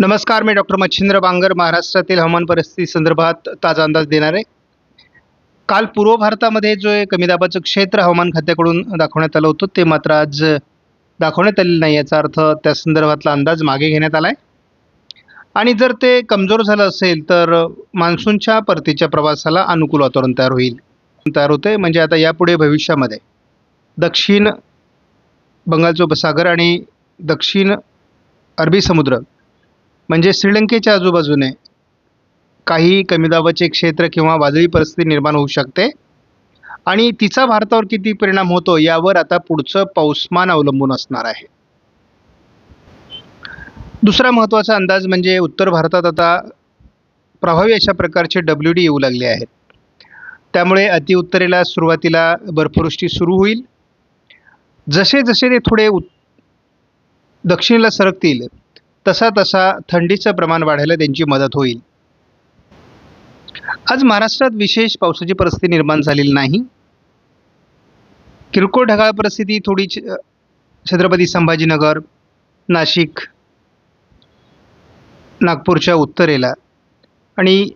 नमस्कार मी डॉक्टर मच्छिंद्र बांगर महाराष्ट्रातील हवामान परिस्थिती संदर्भात ताजा अंदाज देणार आहे. काल पूर्व भारतामध्ये जो आहे कमी दाबाचं क्षेत्र हवामान खात्याकडून दाखवण्यात आलं होतं ते मात्र आज दाखवण्यात आलेलं नाही याचा अर्थ त्या संदर्भातला अंदाज मागे घेण्यात आला आहे आणि जर ते कमजोर झालं असेल तर मान्सूनच्या परतीच्या प्रवासाला अनुकूल वातावरण तयार होईल. तयार होते म्हणजे आता यापुढे भविष्यामध्ये दक्षिण बंगालचा उपसागर आणि दक्षिण अरबी समुद्र म्हणजे श्रीलंकेच्या आजूबाजूने काही कमी दाबाचे क्षेत्र किंवा वादळी परिस्थिती निर्माण होऊ शकते. आणि तिचा भारतावर किती परिणाम होतो यावर आता पुढचं पाऊसमान अवलंबून असणार आहे. दुसरा महत्त्वाचा अंदाज म्हणजे उत्तर भारतात आता प्रभावी अशा प्रकारचे डब्ल्यू डी येऊ लागले आहेत. त्यामुळे अतिउत्तरेला सुरुवातीला बर्फवृष्टी सुरू होईल. जसे जसे ते थोडे उत दक्षिणेला सरकतील तसा तसा थंडीचं प्रमाण वाढायला त्यांची मदत होईल. आज महाराष्ट्रात विशेष पावसाची परिस्थिती निर्माण झालेली नाही. किरकोळ ढगाळ परिस्थिती थोडी छ- छत्रपती संभाजीनगर नाशिक नागपूरच्या उत्तरेला आणि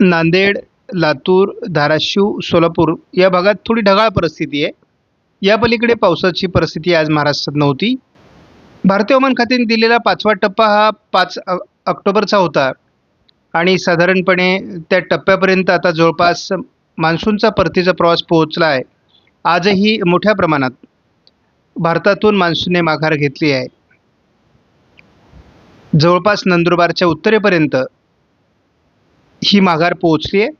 नांदेड लातूर धाराशिव सोलापूर या भागात थोडी ढगाळ परिस्थिती आहे. या पलीकडे पावसाची परिस्थिती आज महाराष्ट्रात नव्हती. भारतीय हवामान खात्याने दिलेला पाचवा टप्पा हा पाच अ- ऑक्टोबरचा होता. आणि साधारणपणे त्या टप्प्यापर्यंत आता जवळपास मान्सूनचा परतीचा प्रवास पोहोचला आहे. आजही मोठ्या प्रमाणात भारतातून मान्सूनने माघार घेतली आहे. जवळपास नंदुरबारच्या उत्तरेपर्यंत ही माघार पोहोचली आहे.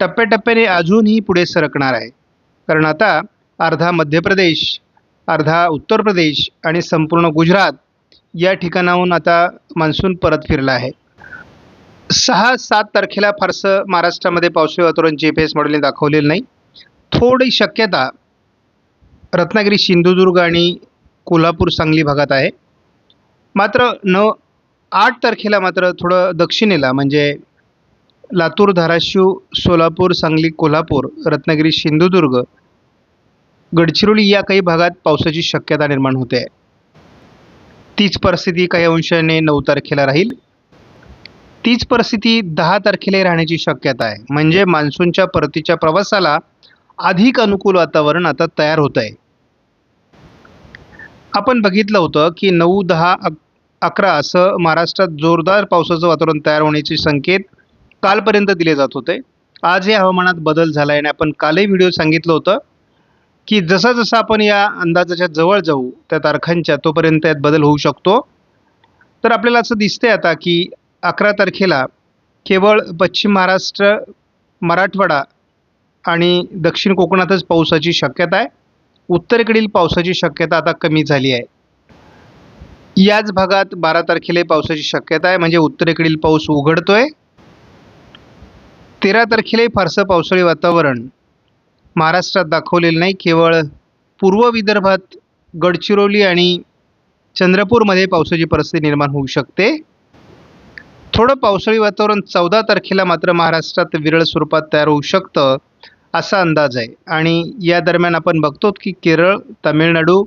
टप्प्याटप्प्याने अजूनही पुढे सरकणार आहे. कारण आता अर्धा मध्य प्रदेश अर्धा उत्तर प्रदेश आणि संपूर्ण गुजरात या ठिकाणाहून आता मान्सून परत फिरला आहे. सहा सात तारखेला फारसं महाराष्ट्रामध्ये पावसाळी वातावरण जी पी एस मॉडेलने दाखवलेलं नाही. थोडी शक्यता रत्नागिरी सिंधुदुर्ग आणि कोल्हापूर सांगली भागात आहे. मात्र न आठ तारखेला मात्र थोडं दक्षिणेला म्हणजे लातूर धाराशिव सोलापूर सांगली कोल्हापूर रत्नागिरी सिंधुदुर्ग गडचिरोली या काही भागात पावसाची शक्यता निर्माण होते. आहे तीच परिस्थिती काही अंशाने नऊ तारखेला राहील. तीच परिस्थिती दहा तारखेला राहण्याची शक्यता आहे. म्हणजे मान्सूनच्या परतीच्या प्रवासाला अधिक अनुकूल वातावरण आता तयार होत आहे. आपण बघितलं होतं की नऊ दहा अक अकरा असं महाराष्ट्रात जोरदार पावसाचं वातावरण तयार होण्याचे संकेत कालपर्यंत दिले जात होते. आज या हवामानात बदल झाला आहे आणि आपण कालही व्हिडिओ सांगितलं होतं की जसा जसा आपण या अंदाजाच्या जवळ जाऊ त्या तारखांच्या तोपर्यंत यात बदल होऊ शकतो. तर आपल्याला असं दिसतंय आता की अकरा तारखेला केवळ पश्चिम महाराष्ट्र मराठवाडा आणि दक्षिण कोकणातच पावसाची शक्यता आहे. उत्तरेकडील पावसाची शक्यता आता कमी झाली आहे. याच भागात बारा तारखेला पावसाची शक्यता आहे म्हणजे उत्तरेकडील पाऊस उघडतोय. तेरा तारखेलाही फारसं पावसाळी वातावरण महाराष्ट्रात दाखवलेलं नाही केवळ पूर्व विदर्भात गडचिरोली आणि चंद्रपूरमध्ये पावसाची परिस्थिती निर्माण होऊ शकते. थोडं पावसाळी वातावरण चौदा तारखेला मात्र महाराष्ट्रात विरळ स्वरूपात तयार होऊ शकतं असा अंदाज आहे. आणि या दरम्यान आपण बघतो की केरळ तामिळनाडू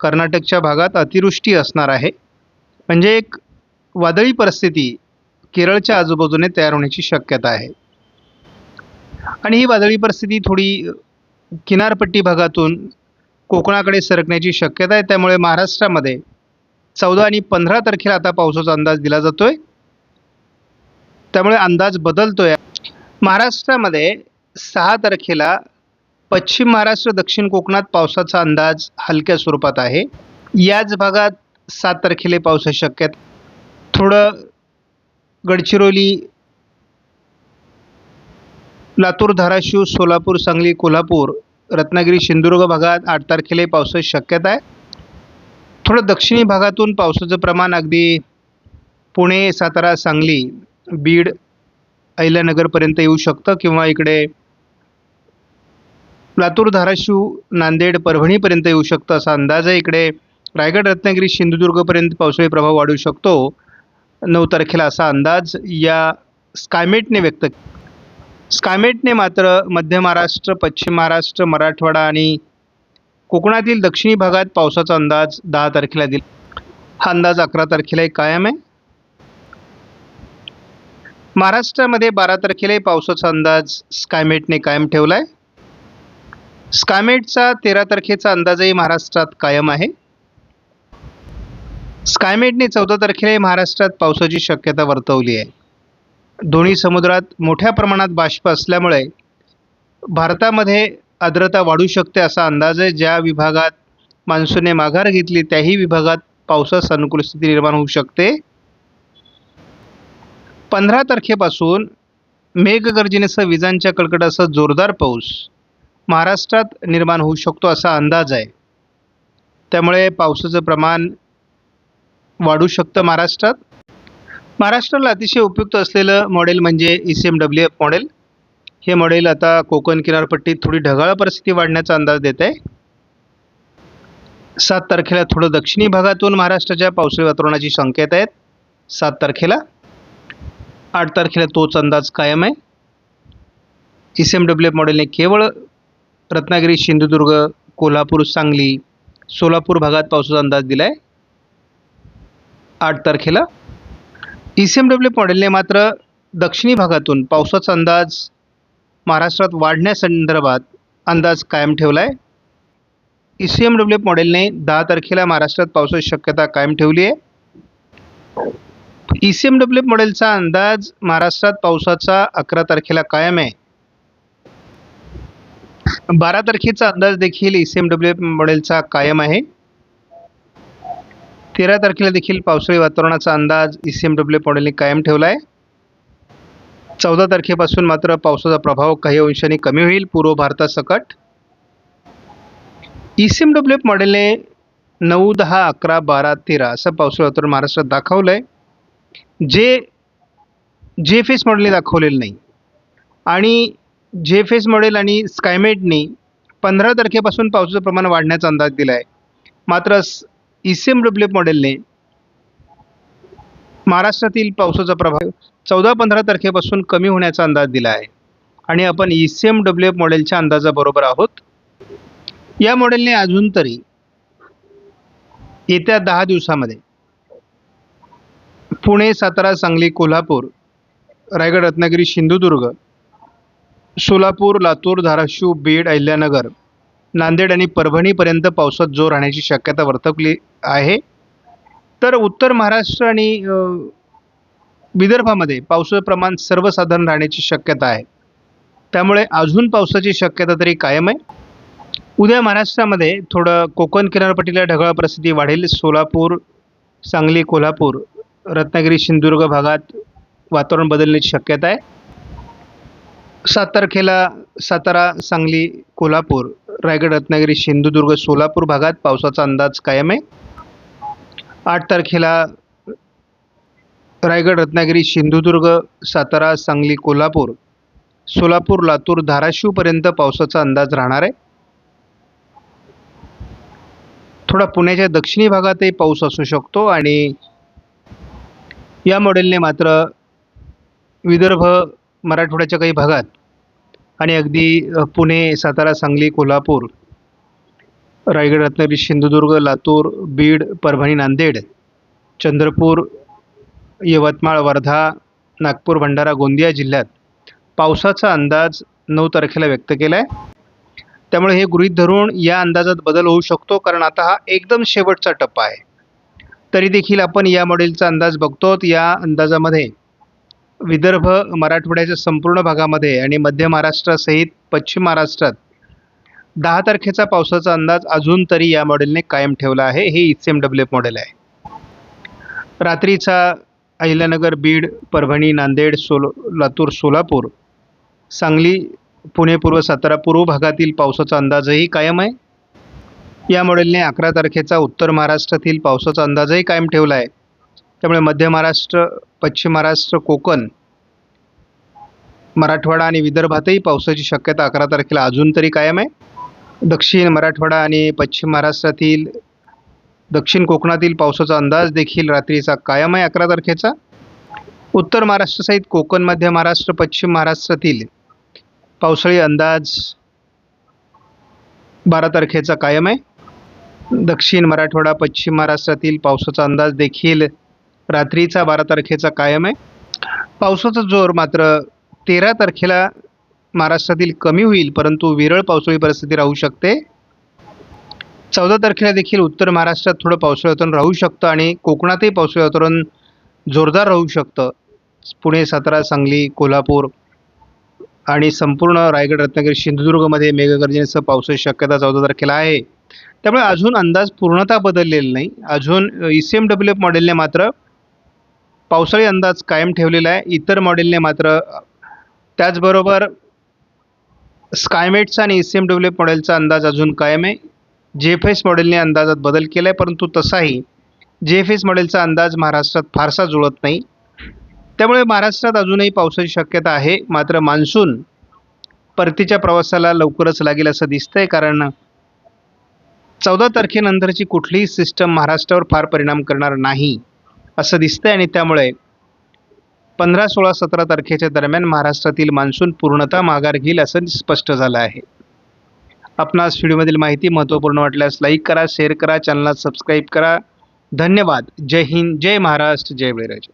कर्नाटकच्या भागात अतिवृष्टी असणार आहे. म्हणजे एक वादळी परिस्थिती केरळच्या आजूबाजूने तयार होण्याची शक्यता आहे. आणि ही वादळी परिस्थिती थोडी किनारपट्टी भागातून कोकणाकडे सरकण्याची शक्यता आहे. त्यामुळे महाराष्ट्रामध्ये चौदा आणि पंधरा तारखेला आता पावसाचा अंदाज दिला जातोय. त्यामुळे अंदाज बदलतोय. महाराष्ट्रामध्ये सहा तारखेला पश्चिम महाराष्ट्र दक्षिण कोकणात पावसाचा अंदाज हलक्या स्वरूपात आहे. याच भागात सात तारखेला पावसाची शक्यता. थोडं गडचिरोली लातूर धाराशिव सोलापूर सांगली कोल्हापूर रत्नागिरी सिंधुदुर्ग भागात आठ तारखेला पावसाची शक्यता आहे. थोडं दक्षिणी भागातून पावसाचं प्रमाण अगदी पुणे सातारा सांगली बीड अहिल्यानगरपर्यंत येऊ शकतं किंवा इकडे लातूर धाराशिव नांदेड परभणीपर्यंत येऊ शकतं असा अंदाज आहे. इकडे रायगड रत्नागिरी सिंधुदुर्गपर्यंत पावसाळी प्रभाव वाढू शकतो. नऊ तारखेला असा अंदाज या स्कायमेटने व्यक्त स्कायमेटने मात्र मध्य महाराष्ट्र पश्चिम महाराष्ट्र मराठवाडा आणि कोकणातील दक्षिणी भागात पावसाचा अंदाज दहा तारखेला दिला. हा अंदाज अकरा तारखेलाही कायम आहे. महाराष्ट्रामध्ये बारा तारखेलाही पावसाचा अंदाज स्कायमेटने कायम ठेवला आहे स्कायमेटचा तेरा तारखेचा अंदाजही महाराष्ट्रात कायम आहे. स्कायमेटने चौदा तारखेलाही महाराष्ट्रात पावसाची शक्यता वर्तवली आहे. दोन्ही समुद्रात मोठ्या प्रमाणात बाष्प असल्यामुळे भारतामध्ये आर्द्रता वाढू शकते असा अंदाज आहे. ज्या विभागात मान्सूनने माघार घेतली त्याही विभागात पावसास अनुकूल स्थिती निर्माण होऊ शकते. पंधरा तारखेपासून मेघगर्जनेसह विजांच्या कडकडासह जोरदार पाऊस महाराष्ट्रात निर्माण होऊ शकतो असा अंदाज आहे. त्यामुळे पावसाचं प्रमाण वाढू शकतं महाराष्ट्रात. महाराष्ट्राला अतिशय उपयुक्त असलेलं मॉडेल म्हणजे E C M W F model हे मॉडेल आता कोकण किनारपट्टीत थोडी ढगाळ परिस्थिती वाढण्याचा अंदाज देत आहे. सात तारखेला थोडं दक्षिणी भागातून महाराष्ट्राच्या पावसाळी वातावरणाची संकेत आहेत. सात तारखेला. आठ तारखेला तोच अंदाज कायम आहे. E C M W F मॉडेलने केवळ रत्नागिरी सिंधुदुर्ग कोल्हापूर सांगली सोलापूर भागात पावसाचा अंदाज दिला आहे आठ तारखेला. ई सी एम डब्ल्यू मॉडेलने मात्र दक्षिणी भागातून पावसाचा अंदाज महाराष्ट्रात वाढण्यासंदर्भात अंदाज कायम ठेवला आहे ई सी एम डब्ल्यू मॉडेलने दहा तारखेला महाराष्ट्रात पावसाची शक्यता कायम ठेवली आहे ई सी एम डब्ल्यू मॉडेलचा अंदाज महाराष्ट्रात पावसाचा अकरा तारखेला कायम आहे. बारा तारखेचा अंदाज देखील ई सी एम डब्ल्यू मॉडेलचा कायम आहे. तेरा तारखेला देखील पावसाळी वातावरणाचा अंदाज ई सी एम डब्ल्यू मॉडेलने कायम ठेवला आहे चौदा तारखेपासून मात्र पावसाचा प्रभाव काही अंशाने कमी होईल पूर्व भारतासकट E C M W F मॉडेलने नऊ दहा अकरा बारा तेरा असं पावसाळी वातावरण महाराष्ट्रात दाखवलं आहे जे जे एफ एस मॉडेलने दाखवलेलं नाही आणि जे एफ एस मॉडेल आणि स्कायमेटनी पंधरा तारखेपासून पावसाचं प्रमाण वाढण्याचा अंदाज दिला आहे मात्र E C M W F मॉडेलने महाराष्ट्रातील पावसाचा प्रभाव चौदा पंधरा तारखेपासून कमी होण्याचा अंदाज दिला आहे. आणि आपण E C M W F मॉडेलच्या अंदाजाबरोबर आहोत. या मॉडेलने अजून तरी येत्या दहा दिवसामध्ये पुणे सातारा सांगली कोल्हापूर रायगड रत्नागिरी सिंधुदुर्ग सोलापूर लातूर धाराशिव बीड अहिल्यानगर नांदेड आणि परभणीपर्यंत पावसात जोर राहण्याची शक्यता वर्तवली आहे. तर उत्तर महाराष्ट्र आणि विदर्भामध्ये पावसाचं प्रमाण सर्वसाधारण राहण्याची शक्यता आहे. त्यामुळे अजून पावसाची शक्यता तरी कायम आहे. उद्या महाराष्ट्रामध्ये थोडं कोकण किनारपट्टीला ढगाळ परिस्थिती वाढेल. सोलापूर सांगली कोल्हापूर रत्नागिरी सिंधुदुर्ग भागात वातावरण बदलण्याची शक्यता आहे. सात तारखेला सातारा सांगली कोल्हापूर रायगड रत्नागिरी सिंधुदुर्ग सोलापूर भागात पावसाचा अंदाज कायम आहे. आठ तारखेला रायगड रत्नागिरी सिंधुदुर्ग सातारा सांगली कोल्हापूर सोलापूर लातूर धाराशिवपर्यंत पावसाचा अंदाज राहणार आहे. थोडा पुण्याच्या दक्षिणी भागातही पाऊस असू शकतो आणि या मॉडेलने मात्र विदर्भ मराठवाड्याच्या काही भागात आणि अगदी पुणे सातारा सांगली कोल्हापूर रायगड रत्नागिरी सिंधुदुर्ग लातूर बीड परभणी नांदेड चंद्रपूर यवतमाळ वर्धा नागपूर भंडारा गोंदिया जिल्ह्यात पावसाचा अंदाज नऊ तारखेला व्यक्त केला आहे त्यामुळे हे गृहीत धरून या अंदाजात बदल होऊ शकतो कारण आता हा एकदम शेवटचा टप्पा आहे. तरी देखील आपण या मॉडेलचा अंदाज बघतो या अंदाजामध्ये विदर्भ मराठवाड्याच्या संपूर्ण भागामध्ये आणि मध्य महाराष्ट्रासहित पश्चिम महाराष्ट्रात दहा तारखेचा पावसाचा अंदाज अजून तरी या मॉडेलने कायम ठेवला आहे. हे E C M W F model आहे. रात्रीचा अहिल्यानगर बीड परभणी नांदेड सोल लातूर सोलापूर सांगली पुणे पूर्व सातारा पूर्व भागातील पावसाचा अंदाजही कायम आहे. या मॉडेलने अकरा तारखेचा उत्तर महाराष्ट्रातील पावसाचा अंदाजही कायम ठेवला आहे. त्यामुळे मध्य महाराष्ट्र पश्चिम महाराष्ट्र कोकण मराठवाडा आणि विदर्भातही पावसाची शक्यता अकरा तारखेला अजून तरी कायम आहे. दक्षिण मराठवाडा आणि पश्चिम महाराष्ट्रातील दक्षिण कोकणातील पावसाचा अंदाज देखील रात्रीचा कायम आहे अकरा तारखेचा. उत्तर महाराष्ट्रासहित कोकण मध्य महाराष्ट्र पश्चिम महाराष्ट्रातील पावसाळी अंदाज बारा तारखेचा कायम आहे. दक्षिण मराठवाडा पश्चिम महाराष्ट्रातील पावसाचा अंदाज देखील रात्रीचा बारा तारखेचा कायम आहे. पावसाचा जोर मात्र तेरा तारखेला महाराष्ट्रातील कमी होईल परंतु विरळ पावसाळी परिस्थिती राहू शकते. चौदा तारखेला देखील उत्तर महाराष्ट्रात थोडं पावसाळी वातावरण राहू शकतं आणि कोकणातही पावसाळी वातावरण जोरदार राहू शकतं. पुणे सातारा सांगली कोल्हापूर आणि संपूर्ण रायगड रत्नागिरी सिंधुदुर्गमध्ये मेघगर्जनेसह पावसाची शक्यता चौदा तारखेला आहे. त्यामुळे अजून अंदाज पूर्णतः बदललेला नाही. अजून E C M W F मॉडेलने मात्र पावसाळी अंदाज कायम ठेवलेला आहे. इतर मॉडेलने मात्र त्याचबरोबर स्कायमेटचा आणि E C M W F मॉडेलचा अंदाज अजून कायम आहे. जे एफ एस मॉडेलने अंदाजात बदल केला आहे परंतु तसाही जे एफ एस मॉडेलचा अंदाज महाराष्ट्रात फारसा जुळत नाही. त्यामुळे महाराष्ट्रात अजूनही पावसाची शक्यता आहे. मात्र मान्सून परतीच्या प्रवासाला लवकरच लागेल असं दिसतंय कारण चौदा तारखेनंतरची कुठलीही सिस्टम महाराष्ट्रावर फार परिणाम करणार नाही. असं दिसतंय आणि त्यामुळे पंधरा सोळा सतरा तारखेच्या दरम्यान महाराष्ट्रातील मान्सून पूर्णतः माघार घेईल असं स्पष्ट झालं आहे. आपणास व्हिडिओमधील माहिती महत्त्वपूर्ण वाटल्यास लाईक करा शेअर करा चॅनलला सबस्क्राईब करा. धन्यवाद. जय हिंद जय महाराष्ट्र जय बळीराजा.